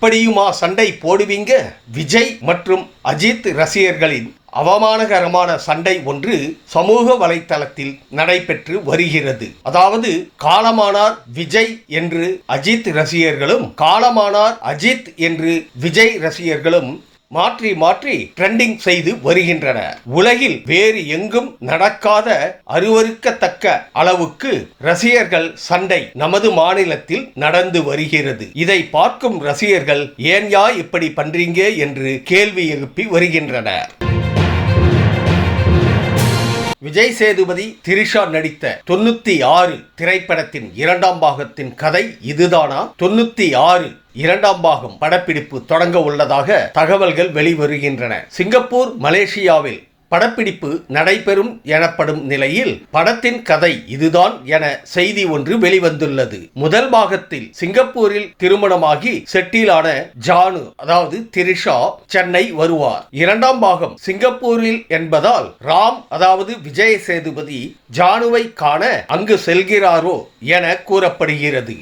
இப்படியுமா சண்டை போடுவீங்க? விஜய் மற்றும் அஜித் ரசிகர்களின் அவமானகரமான சண்டை ஒன்று சமூக வலைத்தளத்தில் நடைபெற்று வருகிறது. அதாவது காலமானார் விஜய் என்று அஜித் ரசிகர்களும் காலமானார் அஜித் என்று விஜய் ரசிகர்களும் மாற்றி மாற்றி ட்ரெண்டிங் செய்து வருகின்றன. உலகில் வேறு எங்கும் நடக்காத அருவருக்கத்தக்க அளவுக்கு ரசிகர்கள் சண்டை நமது மாநிலத்தில் நடந்து வருகிறது. இதை பார்க்கும் ரசிகர்கள் ஏன் யா இப்படி பண்றீங்க? என்று கேள்வி எழுப்பி வருகின்றனர். விஜய் சேதுபதி திரிஷா நடித்த தொண்ணூத்தி ஆறு திரைப்படத்தின் இரண்டாம் பாகத்தின் கதை இதுதானா? தொண்ணூத்தி ஆறு இரண்டாம் பாகம் படப்பிடிப்பு தொடங்க உள்ளதாக தகவல்கள் வெளிவருகின்றன. சிங்கப்பூர் மலேசியாவில் படப்பிடிப்பு நடைபெறும் எனப்படும் நிலையில் படத்தின் கதை இதுதான் என செய்தி ஒன்று வெளிவந்துள்ளது. முதல் பாகத்தில் சிங்கப்பூரில் திருமணமாகி செட்டிலான ஜானு அதாவது திரிஷா சென்னை வருவார். இரண்டாம் பாகம் சிங்கப்பூரில் என்பதால் ராம் அதாவது விஜய சேதுபதி ஜானுவை காண அங்கு செல்கிறாரோ என கூறப்படுகிறது.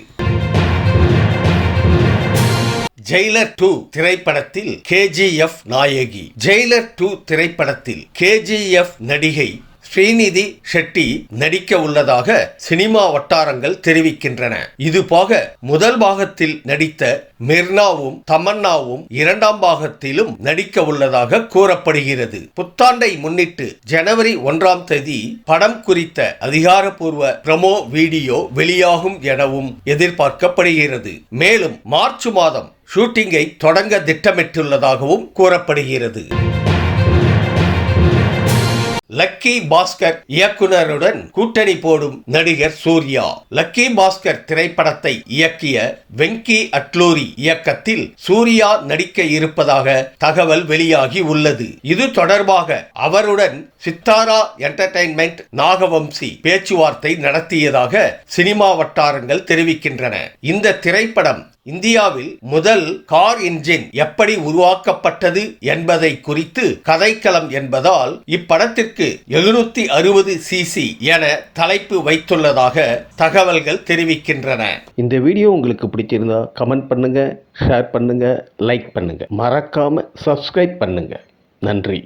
ஜெயிலர் டூ திரைப்படத்தில் கேஜிஎஃப் நாயகி. ஜெயிலர் டூ திரைப்படத்தில் கேஜிஎஃப் நடிகை ஸ்ரீநிதி ஷெட்டி நடிக்க உள்ளதாக சினிமா வட்டாரங்கள் தெரிவிக்கின்றன. இது போக முதல் பாகத்தில் நடித்த மிர்னாவும் தமன்னாவும் இரண்டாம் பாகத்திலும் நடிக்க உள்ளதாக கூறப்படுகிறது. புத்தாண்டை முன்னிட்டு ஜனவரி ஒன்றாம் தேதி படம் குறித்த அதிகாரப்பூர்வ பிரமோ வீடியோ வெளியாகும் எனவும் எதிர்பார்க்கப்படுகிறது. மேலும் மார்ச் மாதம் ஷூட்டிங்கை தொடங்க திட்டமிட்டுள்ளதாகவும் கூறப்படுகிறது. லக்கி பாஸ்கர் இயக்குனருடன் கூட்டணி போடும் நடிகர் சூர்யா. லக்கி பாஸ்கர் திரைப்படத்தை இயக்கிய வெங்கி அட்லூரி இயக்கத்தில் சூர்யா நடிக்க இருப்பதாக தகவல் வெளியாகி உள்ளது. இது தொடர்பாக அவருடன் சித்தாரா என்டர்டைன்மெண்ட் நாகவம்சி பேச்சுவார்த்தை நடத்தியதாக சினிமா வட்டாரங்கள் தெரிவிக்கின்றன. இந்த திரைப்படம் இந்தியாவில் முதல் கார் இன்ஜின் எப்படி உருவாக்கப்பட்டது என்பதை குறித்து கதைக்களம் என்பதால் இப்படத்திற்கு எழுநூத்தி அறுபது சிசி என தலைப்பு வைத்துள்ளதாக தகவல்கள் தெரிவிக்கின்றன. இந்த வீடியோ உங்களுக்கு பிடிச்சிருந்தா கமெண்ட் பண்ணுங்க ஷேர் பண்ணுங்க லைக் பண்ணுங்க. மறக்காம சப்ஸ்கிரைப் பண்ணுங்க. நன்றி.